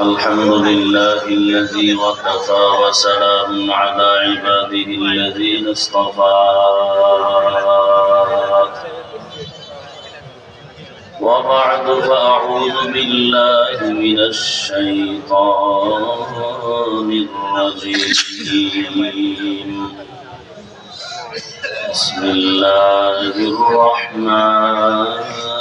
الحمد لله الذي وكفى وسلام على عباده الذين اصطفى. وبعد فأعوذ بالله من الشيطان الرجيم. بسم الله الرحمن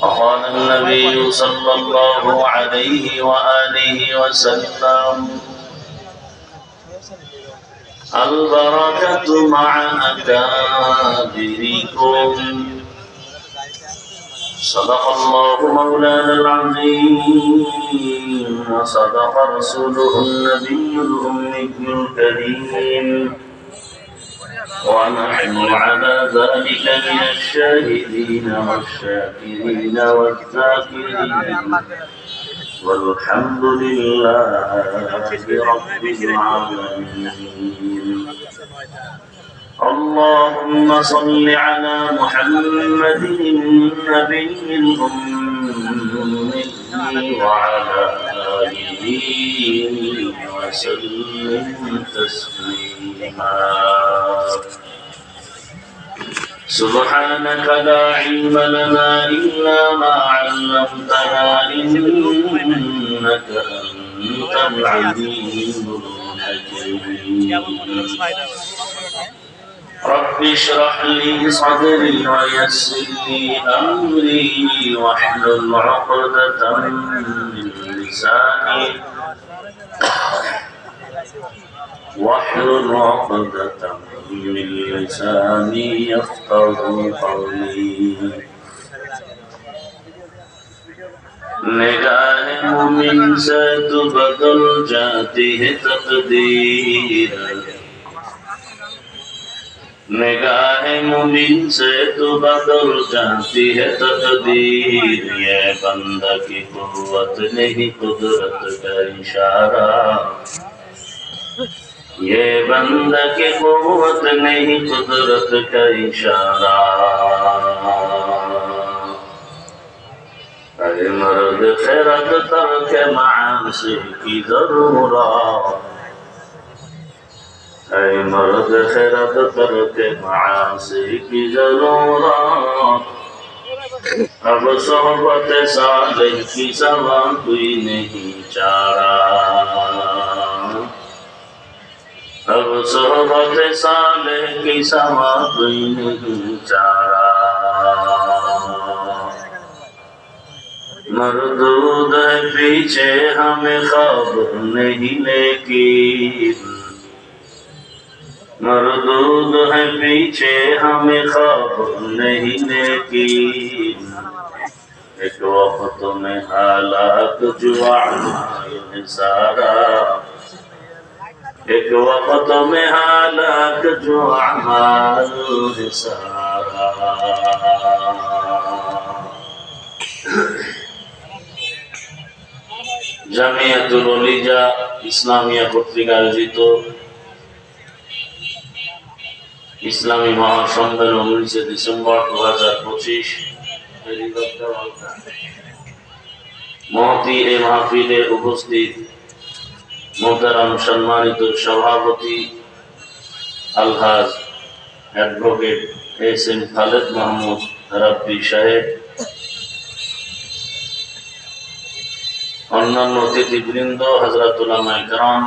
وقال النبي صلى الله عليه وآله وسلم البركة مع أكابركم. صدق الله مولانا العظيم وصدق رسوله النبي الأمي الكريم. ونحن على ذلك من الشاهدين والشاكرين والذاكرين. والحمد لله رب العالمين. اللهم صل على محمد النبي الأمي وعلى وسلم تسليما. سبحانك لا علم لنا إلا ما علمتنا إنك أنت العليم الحكيم. رب اشرح لي صدري ويسر لي أمري واحلل عقدة من لساني واحلل عقدة من لساني يفقه قولي نگاہ مومن سے تو بدل جاتی ہے تقدیر نگاہ مبین سے تو بدل جاتی ہے تقدیر یہ بندہ کی قوت نہیں قدرت کا اشارہ یہ بندہ کی قوت نہیں قدرت کا اشارہ ارے مرد خیرت ترک معاشی کی ضرورت اے مرد خیرت کر کے معاصی کی ضرورت اب صحبت صالح کی سوا کوئی نہیں چارہ اب صحبت صالح کی سوا کوئی نہیں چارہ مردود ہے پیچھے ہمیں خواب نہیں لے کی مردود ہے پیچھے، ہمیں خواب نہیں نیکی ایک وقت میں حالات جو سارا۔ ایک وقت میں حالات جو اعمال سارا۔ جامعہ جا اسلامیہ পত্রিকা تو ইসলামী মহাসম্মেলন উনিশে ডিসেম্বর দু হাজার পঁচিশ। মহতি এ মাহফিলে উপস্থিত মোহতারাম সম্মানিত সভাপতি, আলহাজ advocate S M Khaled Mahmud Rabbi সাহেব, অন্যান্য অতিথিবৃন্দ হজরতুল্লাহ একরাম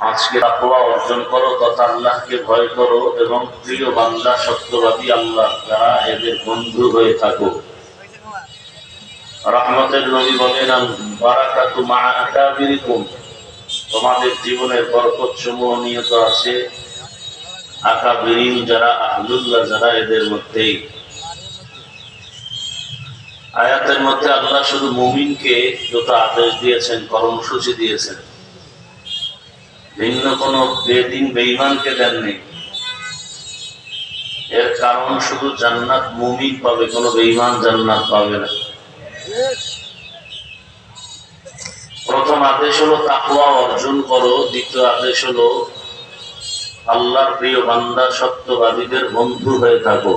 আজকে তাকওয়া অর্জন করো, তথা আল্লাহকে ভয় করো এবং প্রিয় বান্দা, সত্যবাদী আল্লাহ, যারা এদের বন্ধু হয়ে থাকো। রহমতের নবী বলেন বারাকাতু মা আকাবিরিকুম। তোমাদের জীবনের বরকত সমূহ নিয়ত আছে। আকাবিরিন যারা আহলুল্লাহ, যারা এদের মধ্যেই। আয়াতের মধ্যে আল্লাহ শুধু মুমিনকে দুটো আদেশ দিয়েছেন, কর্মসূচি দিয়েছেন ভিন্ন কোনো বেদিন বেঈমানকে দেননি। এর কারণ শুধু জান্নাত মুমিন পাবে, কোনো বেঈমান জান্নাত পাবে না। প্রথম আদেশ হলো তাকুয়া অর্জন করো, দ্বিতীয় আদেশ হলো আল্লাহর প্রিয় বান্দা সত্যবাদীদের বন্ধু হয়ে থাকো।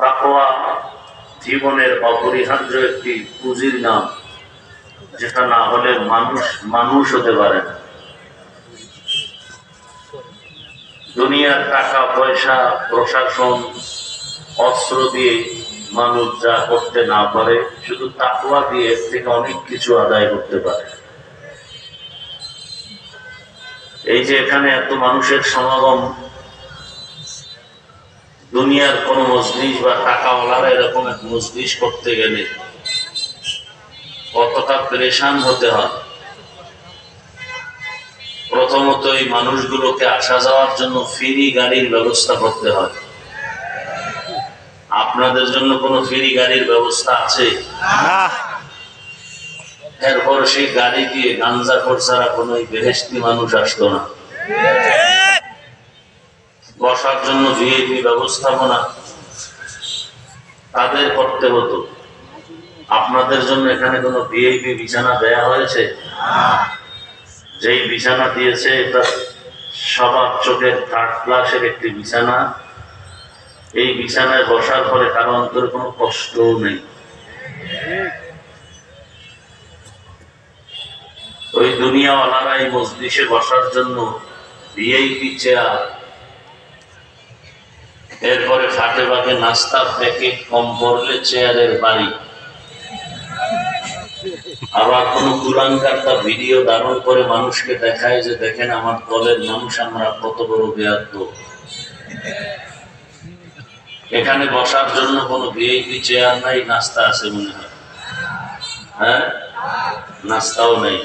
তাকুয়া জীবনের অপরিহার্য একটি পুঁজির নাম। যেটা না হলে মানুষ মানুষ হতে পারে না। দুনিয়ার টাকা, পয়সা, প্রশাসন, অস্ত্র দিয়ে মানুষ যা করতে না পারে, শুধু তাকুয়া দিয়ে এর থেকে অনেক কিছু আদায় করতে পারে। এই যে এখানে এত মানুষের সমাগম, দুনিয়ার কোন মজলিস বা টাকাওয়ালারা এরকম এক মজলিস করতে গেলে কতটা পরেশান হতে হয়। প্রথমত এই মানুষগুলোকে আসা যাওয়ার জন্য ফ্রি গাড়ির ব্যবস্থা করতে হয়। আপনাদের জন্য কোনো ফ্রি গাড়ির ব্যবস্থা আছে? এরপর সেই গাড়ি দিয়ে গাঞ্জা ছাড়া কোনো বেহেস্তি মানুষ আসতো না। বসার জন্য ভিআইপি ব্যবস্থাপনা তাদের করতে হতো। আপনাদের জন্য এখানে কোনো ভিআইপি বিছানা দেয়া হয়েছে? যেই বিছানা দিয়েছে, এটা সবার চোখের থার্ড ক্লাসের একটি বিছানা। এই বিছানায় বসার পরে কারও অন্তর কোনো কষ্টও নেই। ওই দুনিয়াওয়ালারা এই মজলিসে বসার জন্য ভিআইপি চেয়ার, এরপরে ফাটে বাকে নাস্তার প্যাকেট কম পড়লে চেয়ারের বাড়ি। আবার কোন কুলাঙ্কারটা ভিডিও ধারণ করে মানুষকে দেখায় যে, দেখেন আমার দলের মানুষ আমরা কত বড় বেয়াত্ম এখানে বসার জন্য কোনো ভিআইপি চেয়ার নাই, নাস্তা আছে মনে হয়। হ্যাঁ? নাস্তাও নেই।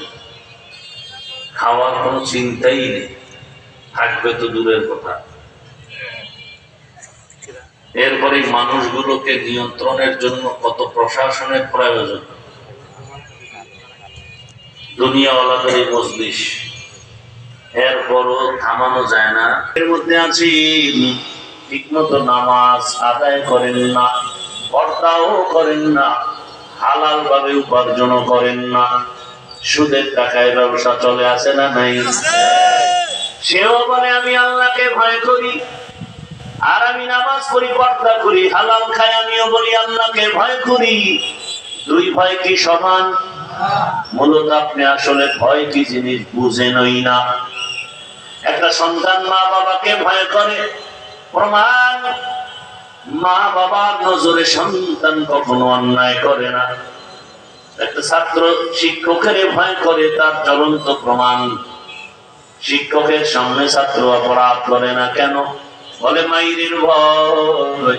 খাওয়ার কোনো চিন্তাই নেই। থাকবে তো দূরের কথা। এরপরে মানুষগুলোকে নিয়ন্ত্রণের জন্য কত প্রশাসনের প্রয়োজন? দুনিয়াওয়ালাদের মজলিস। এরপরও থামানো যায় না। এর মধ্যে আছি ঠিক মতো নামাজ আদায় করেন না করেন না হালাল ভাবে করেন না। সুদের টাকায় ব্যবসা চলে আসে না নাই? সেও বলে, আমি আল্লাহকে ভয় করি। আর আমি নামাজ পড়ি, পর্দা করি, হালাল খাই আমিও বলি, আল্লাহকে ভয় করি। দুই ভয় কি সমান? মূলত আপনি আসলে ভয় কি জিনিস না। একটা সন্তান মা বাবাকে ভয় করে। প্রমাণ মা বাবার নজরে সন্তান কখনো অন্যায় করে না। একটা ছাত্র শিক্ষকের ভয় করে, তার চলন্ত প্রমাণ। শিক্ষকের সামনে ছাত্র অপরাধ করে না কেন? বলে, মাইরের ভয়,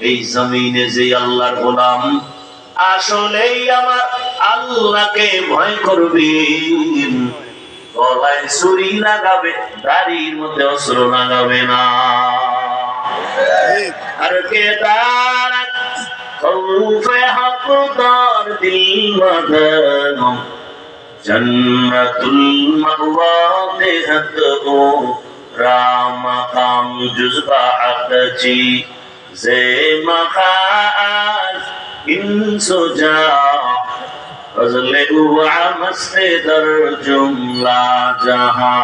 এই জমিনে যে আল্লাহর গোলাম আসলেই আমার আল্লাহকে ভয় করবে। গলায় ছুরি লাগাবে, দাড়ির মধ্যে অস্ত্র লাগাবে না। আর কে তার খৌফে হকদার দিল মদন জন্নতুল মাওয়া রাম কাম জুজবা আকচি জে মখাজ যা ফজলে উয়া মস্তে দর জুমলা জাহা।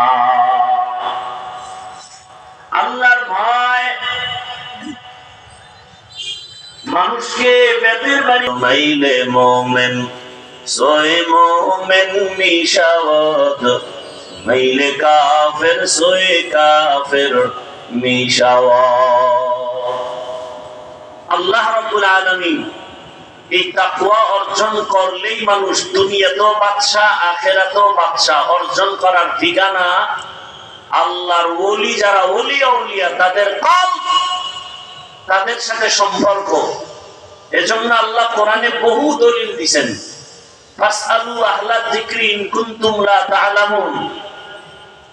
আল্লাহর ভয়। মানুষকে বেতের বাড়ি মাইলে কাফের, সোয়ে কাফের মিশাওয়াত। আল্লাহ রাব্বুল আলামিন এই তাকওয়া অর্জন করলেই মানুষ দুনিয়াতেও বাদশা আখেরাতেও বাদশা অর্জন করার ঠিকানা আল্লাহর ওলি, যারা ওলি আউলিয়া, তাদের কম তাদের সাথে সম্পর্ক। এজন্য আল্লাহ কোরআনে বহু দলিল দিছেন।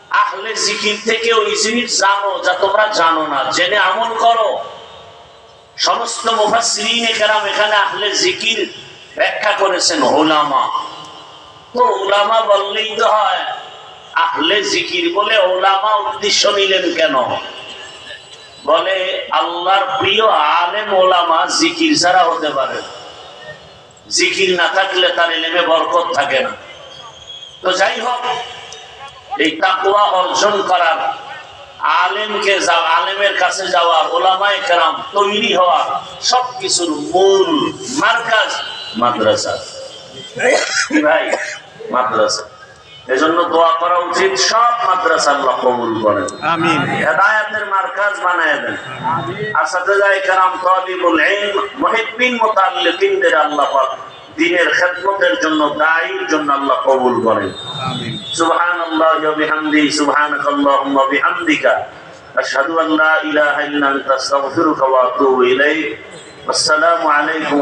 আহলে জিকির থেকে ওই জিনিস জানো, যা তোমরা জানো না। জেনে আমল করো। সমস্ত এখানে আহলে জিকির ব্যাখ্যা করেছেন ওলামা তো ওলামা বললেই তো হয়, আহলে জিকির বলে ওলামা উদ্দেশ্য নিলেন কেন? বলে, আল্লাহর প্রিয় আলেম ওলামা জিকির ছাড়া হতে পারে। জিকির না থাকলে তার এলেমে বরকত থাকে না। তো যাই হোক, এই তাকুয়া অর্জন করার আলেমকে যা- আলেমের কাছে যাওয়া ওলামায়ে কেরাম তৈরি হওয়া সবকিছুর মূল মার্কাজ মাদ্রাসা। ভাই? মাদ্রাসা। এজন্য দোয়া করা উচিত সব মাদ্রাসা আল্লাহ কবুল করেন। আমিন। হেদায়াতের মার্কাজ বানায় দেন। আসাদায়ে কেরাম তালিবুল ইলম মুহিব্বিন মুতাআল্লিকিনদের আল্লাহ পাক দিনের খেদমতের জন্য দায়ীর জন্য আল্লাহ কবুল করে। সুবহান আল্লাহ বিহামদি সুবহানাক আল্লাহুম্মা বিহামদিকা। আশহাদু আন লা ইলাহা ইল্লা আনতা আস্তাগফিরুকা ওয়া আতুবু ইলাইক। আসসালামু আলাইকুম